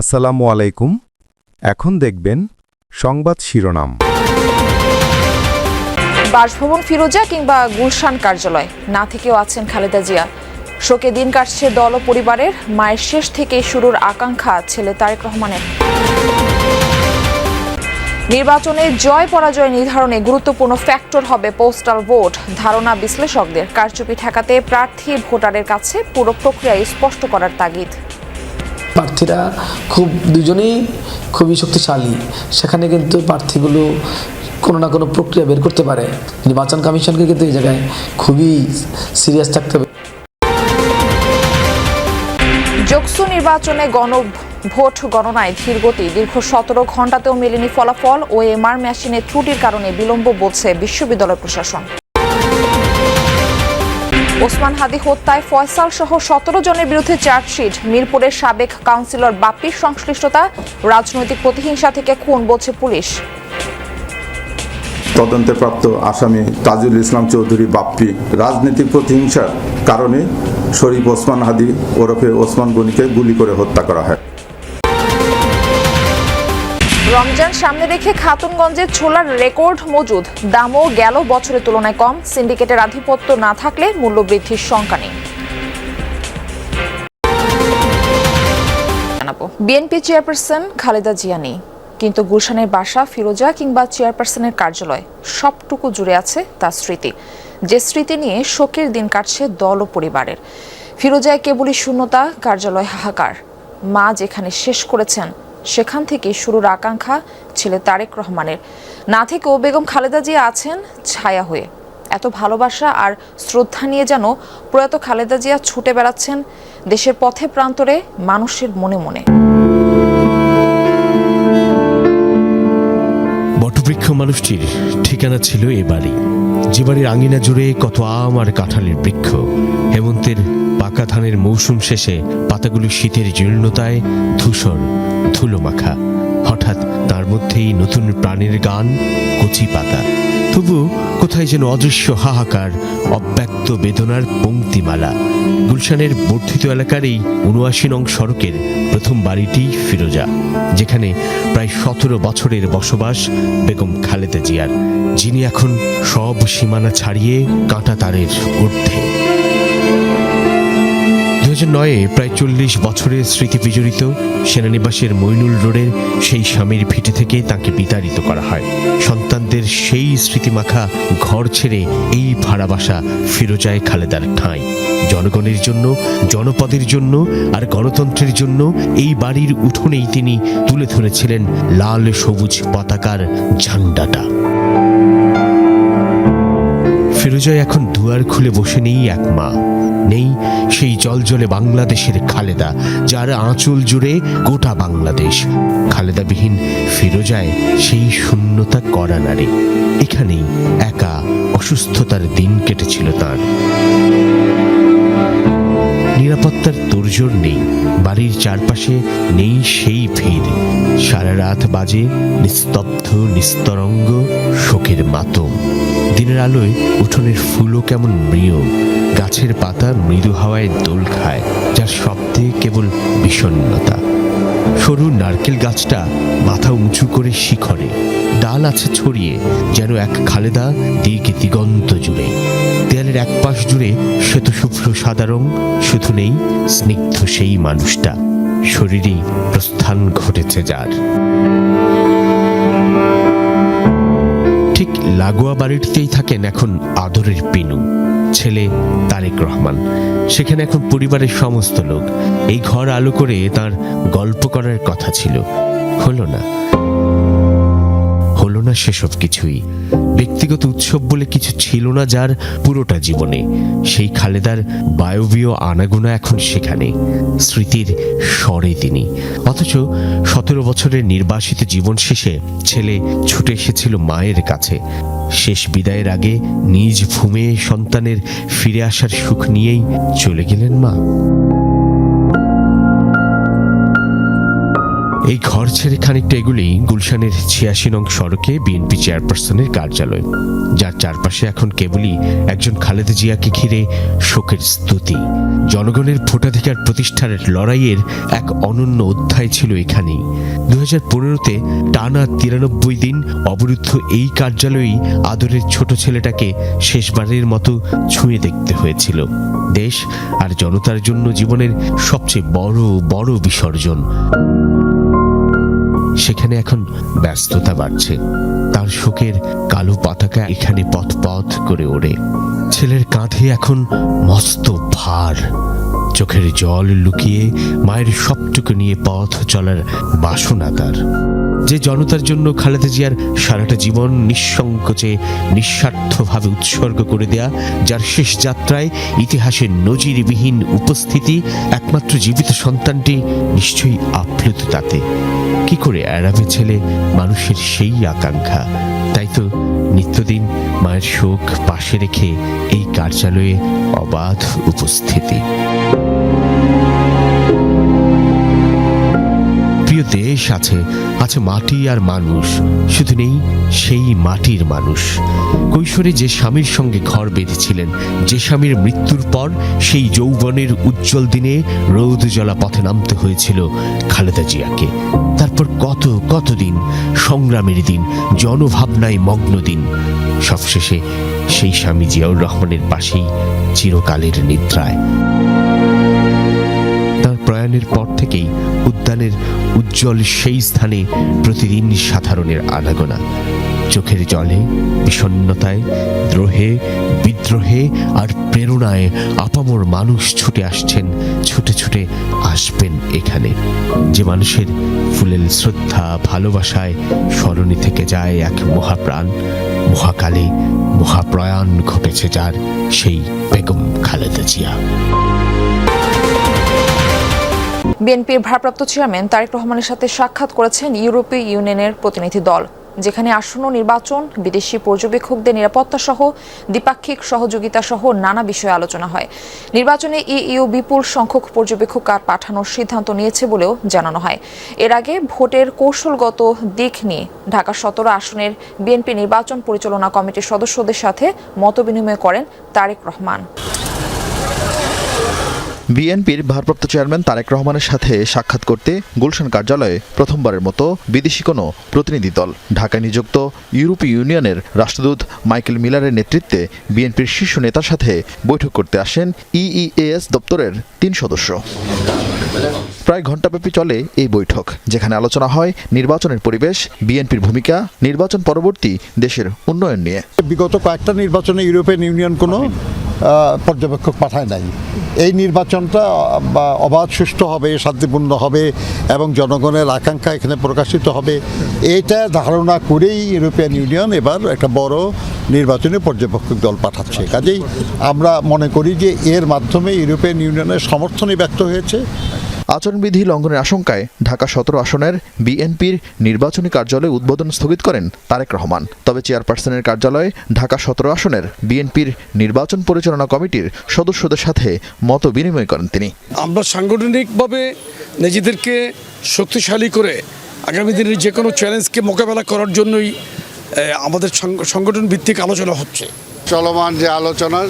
আসসালামু আলাইকুম। এখন দেখবেন সংবাদ শিরোনাম। বাসভবন ফিরোজা কিংবা গুলশান কার্যালয়। না থেকেও আছেন খালেদা জিয়া। শোকে দিন কাটছে দল ও পরিবারের। মায়ের শেষ থেকে শুরুর আকাঙ্ক্ষা ছেলে তারেক রহমানের। নির্বাচনে জয় পরাজয় নির্ধারণে গুরুত্বপূর্ণ ফ্যাক্টর হবে পোস্টাল ভোট, ধারণা বিশ্লেষকদের। কারচুপি ঠেকাতে প্রার্থী ভোটারের কাছে পুরো প্রক্রিয়ায় স্পষ্ট করার তাগিদ। প্রার্থীরা খুব, দুজনেই খুবই শক্তিশালী। সেখানে কিন্তু প্রার্থীগুলো কোনো না কোনো প্রক্রিয়া বের করতে পারে। নির্বাচন কমিশনকে কিন্তু এই জায়গায় খুবই সিরিয়াস থাকতে হবে। যোগসু নির্বাচনে গণ, ভোট গণনায় ধীরগতি দীর্ঘ সতেরো ঘন্টাতেও মেলেনি ফলাফল। ও এমআর মেশিনের ত্রুটির কারণে বিলম্ব বলছে বিশ্ববিদ্যালয় প্রশাসন। ওসমান হাদি হত্যায় ফয়সাল সহ সতেরো জনের বিরুদ্ধে চার্জশিট। মিরপুরের সাবেক কাউন্সিলর বাপ্পির সংশ্লিষ্টতা, রাজনৈতিক প্রতিহিংসা থেকে খুন বলছে পুলিশ। তদন্তে প্রাপ্ত আসামি তাজুল ইসলাম চৌধুরী বাপ্পি রাজনৈতিক প্রতিহিংসার কারণে শরীফ ওসমান হাদি ওরফে ওসমান গনিকে গুলি করে হত্যা করা হয়। রমজান সামনে রেখে খাতুনগঞ্জে ছোলার রেকর্ড মজুদ। দামও গেল বছরের তুলনায় কম। সিন্ডিকেটের আধিপত্য না থাকলে মূল্যবৃদ্ধির শঙ্কা নেই। বিএনপি চেয়ারপারসন খালেদা জিয়া নেই। কিন্তু গুলশানের বাসা ফিরোজা কিংবা চেয়ারপারসনের কার্যালয় সবটুকু জুড়ে আছে তার স্মৃতি। যে স্মৃতি নিয়ে শোকের দিন কাটছে দল ও পরিবারের। ফিরোজায় কেবলই শূন্যতা কার্যালয় হাহাকার। মা যেখানে শেষ করেছেন সেখান থেকে শুরুর আকাঙ্ক্ষা ছেলে তারেক রহমানের। না থেকেও বেগম খালেদা জিয়া আছেন ছায়া হয়ে। এত ভালোবাসা আর শ্রদ্ধা নিয়ে যেন প্রয়াত খালেদা জিয়া ছুটে বেড়াচ্ছেন দেশের পথে প্রান্তরে মানুষের মনে মনে। বটবৃক্ষ মানুষটির ঠিকানা ছিল এ বাড়ি। যে বাড়ির আঙিনা জুড়ে কত আম আর কাঁঠালের বৃক্ষ। হেমন্তের পাকা ধানের মৌসুম শেষে পাতাগুলো শীতের জীর্ণতায় ধূসর ধুলো মাখা হঠাৎ তার মধ্যেই নতুন প্রাণের গান, কচি পাতা। তবু কোথায় যেন অদৃশ্য হাহাকার, অব্যক্ত বেদনার পংক্তিমালা গুলশানের বর্ধিত এলাকার এই উনআশি নং সড়কের প্রথম বাড়িটি ফিরোজা, যেখানে প্রায় সতেরো বছরের বসবাস বেগম খালেদা জিয়ার। যিনি এখন সব সীমানা ছাড়িয়ে কাঁটা তারের ঊর্ধ্বে। নয়ে প্রায় চল্লিশ বছরের স্মৃতি বিজড়িত সেনানিবাসের মইনুল রোডের সেই স্বামীর ভিটে থেকে তাকে বিতাড়িত করা হয়। সন্তানদের সেই স্মৃতিমাখা ঘর ছেড়ে এই ভাড়া বাসা ফিরোজায় খালেদার ঠাঁই। জনগণের জন্য, জনপদের জন্য আর গণতন্ত্রের জন্য এই বাড়ির উঠোনেই তিনি তুলে ধরেছিলেন লাল সবুজ পতাকার ঝান্ডাটা। ফিরোজয় এখন দুয়ার খুলে বসে নেই এক মা। নেই সেই জলজলে বাংলাদেশের খালেদা, যার আঁচল জুড়ে গোটা বাংলাদেশ। খালেদাবিহীন ফিরোজায় সেই শূন্যতা করা নারী। এখানেই একা অসুস্থতার দিন কেটেছিল তার। নিরাপত্তার তোরজোর নেই, বাড়ির চারপাশে নেই সেই ভিড়। সারা রাত বাজে নিস্তব্ধ, নিস্তরঙ্গ শোকের মাতম। দিনের আলোয় উঠোনের ফুলও কেমন মৃয়। গাছের পাতা মৃদু হাওয়ায় দোল খায়, যার শব্দে কেবল বিষণ্ণতা। সরু নারকেল গাছটা মাথা উঁচু করে শিখরে, ডাল আছে ছড়িয়ে, যেন এক খালেদা দিক দিগন্ত জুড়ে। দেয়ালের এক পাশ জুড়ে শ্বেতশুভ্র সাদা রং, শুধু নেই স্নিগ্ধ সেই মানুষটা, শরীরেই প্রস্থান ঘটেছে যার। লাগোয়া বাড়িটিতেই থাকেন এখন আদরের পিনু, ছেলে তারেক রহমান। সেখানে এখন পরিবারের সমস্ত লোক। এই ঘর আলো করে তার গল্প করার কথা ছিল। হলো না। হলো না সেসব কিছুই। ব্যক্তিগত উৎসব বলে কিছু ছিল না যার পুরোটা জীবনে। সেই খালেদার বায়বীয় আনাগোনা এখন সেখানে, স্মৃতির স্বরে তিনি। অথচ সতেরো বছরের নির্বাসিত জীবন শেষে ছেলে ছুটে এসেছিল মায়ের কাছে। শেষ বিদায়ের আগে নিজ ভূমে সন্তানের ফিরে আসার সুখ নিয়েই চলে গেলেন মা। এই ঘর ছেড়ে খানিকটা এগুলি গুলশানের ছিয়াশি নং সড়কে বিএনপি চেয়ারপারসনের কার্যালয়, যার চারপাশে এখন কেবলই একজন খালেদা জিয়াকে ঘিরে শোকের স্তুতি। জনগণের ভোটাধিকার প্রতিষ্ঠার লড়াইয়ের এক অনন্য অধ্যায় ছিল এখানেই। দু হাজার পনেরোতে টানা তিরানব্বই দিন অবরুদ্ধ এই কার্যালয়েই আদরের ছোট ছেলেটাকে শেষবারের মতো ছুঁয়ে দেখতে হয়েছিল। দেশ আর জনতার জন্য জীবনের সবচেয়ে বড় বড় বিসর্জন। সেখানে এখন ব্যস্ততা বাড়ছে। তার শোকের কালো পতাকা এখানে পথ পথ করে ওড়ে। ছেলের কাঁধে এখন মস্ত ভার। চোখের জল লুকিয়ে মায়ের সবটুকু নিয়ে পথ চলার বাসনা তার। যে জনতার জন্য খালেদা জিয়ার সারাটা জীবন নিঃসংকোচে, নিঃস্বার্থভাবে উৎসর্গ করে দেয়া, যার শেষ যাত্রায় ইতিহাসের নজিরবিহীন উপস্থিতি একমাত্র জীবিত সন্তানটি নিশ্চয়ই আপ্লুত তাতে। কি করে? এড়াবে ছেলে, মানুষের সেই আকাঙ্ক্ষা। তাই তো নিত্যদিন মায়ের শোক পাশে রেখে এই কার্যালয়ে অবাধ উপস্থিতি। দেশ আছে আছে মাটি আর মানুষ। শুধু নেই, সেই মাটির মানুষ। কৈশোরে যে স্বামীর সঙ্গে ঘর বেঁধেছিলেন, যে স্বামীর মৃত্যুর পর সেই যৌবনের উজ্জ্বল দিনে রৌদ জ্বলা পথে নামতে হয়েছিল খালেদা জিয়াকে। তারপর কত কত দিন, সংগ্রামের দিন, জনভাবনায় মগ্ন দিন। সবশেষে সেই স্বামী জিয়াউর রহমানের পাশেই চিরকালের নিদ্রায়। তার প্রয়াণের পর থেকেই উদ্যানের উজ্জ্বল সেই স্থানে প্রতিদিন সাধারণের আনাগোনা। চোখের জলে, বিষণ্ণতায়, দ্রোহে, বিদ্রোহে আর প্রেরণায় আপামর মানুষ ছুটে আসছেন, ছুটে ছুটে আসবেন এখানে। যে মানুষের ফুলেল শ্রদ্ধা, ভালোবাসায় স্মরণে থেকে যায় এক মহাপ্রাণ, মহাকালে মহাপ্রয়াণ ঘটেছে যার সেই বেগম খালেদা জিয়া। বিএনপির ভারপ্রাপ্ত চেয়ারম্যান তারেক রহমানের সাথে সাক্ষাৎ করেছেন ইউরোপীয় ইউনিয়নের প্রতিনিধি দল। যেখানে আসন্ন নির্বাচন, বিদেশি পর্যবেক্ষকদের নিরাপত্তা সহ দ্বিপাক্ষিক সহযোগিতা সহ নানা বিষয়ে আলোচনা হয়। নির্বাচনে ইইউ বিপুল সংখ্যক পর্যবেক্ষক আর পাঠানোর সিদ্ধান্ত নিয়েছে বলেও জানানো হয়। এর আগে ভোটের কৌশলগত দিক নিয়ে ঢাকা সতেরো আসনের বিএনপি নির্বাচন পরিচালনা কমিটির সদস্যদের সাথে মতবিনিময় করেন তারেক রহমান। বিএনপির ভারপ্রাপ্ত চেয়ারম্যান তারেক রহমানের সাথে সাক্ষাৎ করতে গুলশান কার্যালয়ে প্রথমবারের মতো বিদেশি কোনো প্রতিনিধি দল। ঢাকায় নিযুক্ত ইউরোপীয় ইউনিয়নের রাষ্ট্রদূত মাইকেল মিলারের নেতৃত্বে বিএনপির শীর্ষ নেতার সাথে বৈঠক করতে আসেন ইইএএস দপ্তরের তিন সদস্য। প্রায় ঘণ্টাব্যাপী চলে এই বৈঠক, যেখানে আলোচনা হয় নির্বাচনের পরিবেশ, বিএনপির ভূমিকা, নির্বাচন পরবর্তী দেশের উন্নয়ন নিয়ে। বিগত কয়েকটা নির্বাচনে ইউরোপিয়ান ইউনিয়ন কোনো পর্যবেক্ষক পাঠায় নাই। এই নির্বাচনটা অবাধ সুষ্ঠু হবে, শান্তিপূর্ণ হবে, এবং জনগণের আকাঙ্ক্ষা এখানে প্রকাশিত হবে, এটা ধারণা করেই ইউরোপিয়ান ইউনিয়ন এবার একটা বড় নির্বাচনে পর্যবেক্ষক দল পাঠাচ্ছে। কাজেই আমরা মনে করি যে এর মাধ্যমে ইউরোপিয়ান ইউনিয়নের সমর্থনই ব্যক্ত হয়েছে। আচরণবিধি লঙ্ঘনের আশঙ্কায় ঢাকা সতেরো আসনের বিএনপির নির্বাচনী কার্যালয়ে উদ্বোধন স্থগিত করেন তারেক রহমান। তবে চেয়ারপারসনের কার্যালয়ে ঢাকা সতেরো আসনের বিএনপির নির্বাচন পরিচালনা কমিটির সদস্যদের সাথে মত বিনিময় করেন তিনি। আমরা সাংগঠনিকভাবে নিজেদেরকে শক্তিশালী করে আগামী দিনের যে কোনো চ্যালেঞ্জকে মোকাবেলা করার জন্যই আমাদের সাং- সংগঠন ভিত্তিক আলোচনা হচ্ছে। চলমান যে আলোচনা